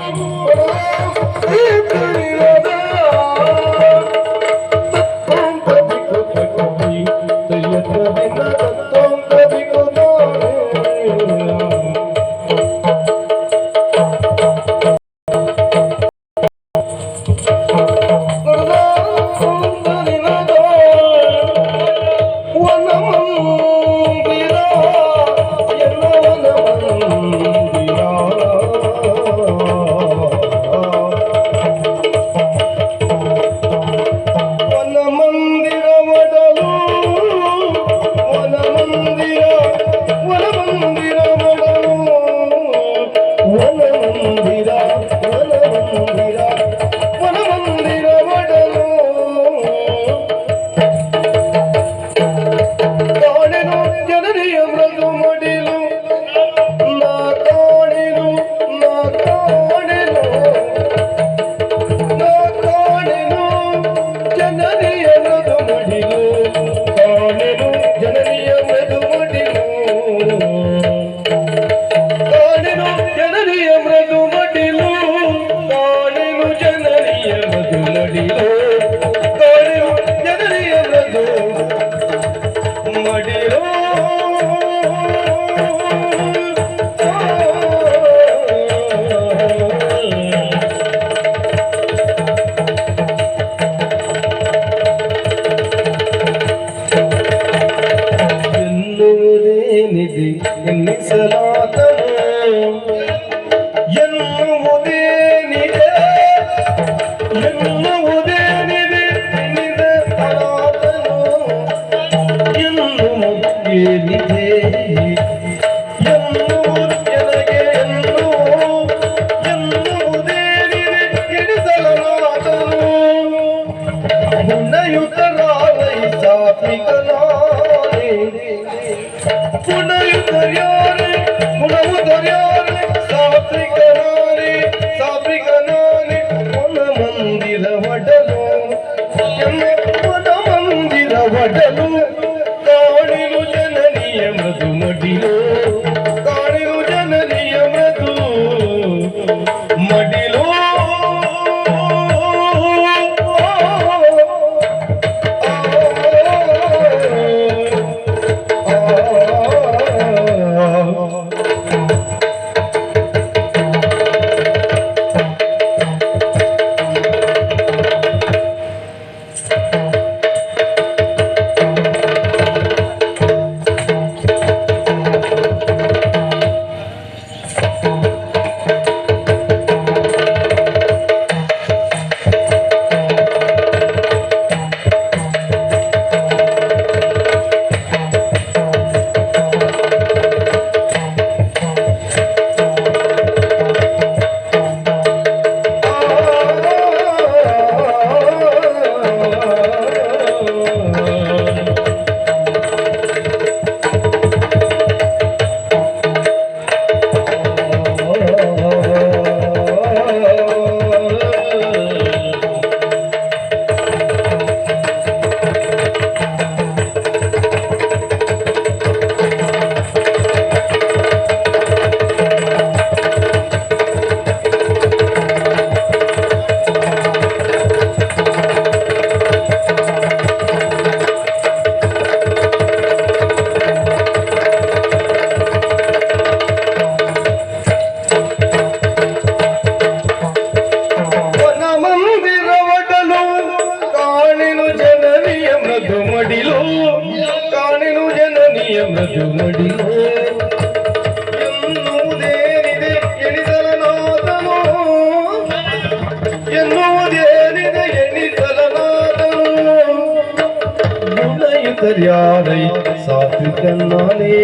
Thank you. ఇది నిసలాతము ఎన్నువుదే నిదే ఎన్నువుదే నిదే నిద సలాతము ఎన్నువుదే నిదే ಯುತರಾವೈ ಸಾತ್ವಿಕನಾನೇ ಮಡಿಯೋ யாரை சாத்து கண்ணாலே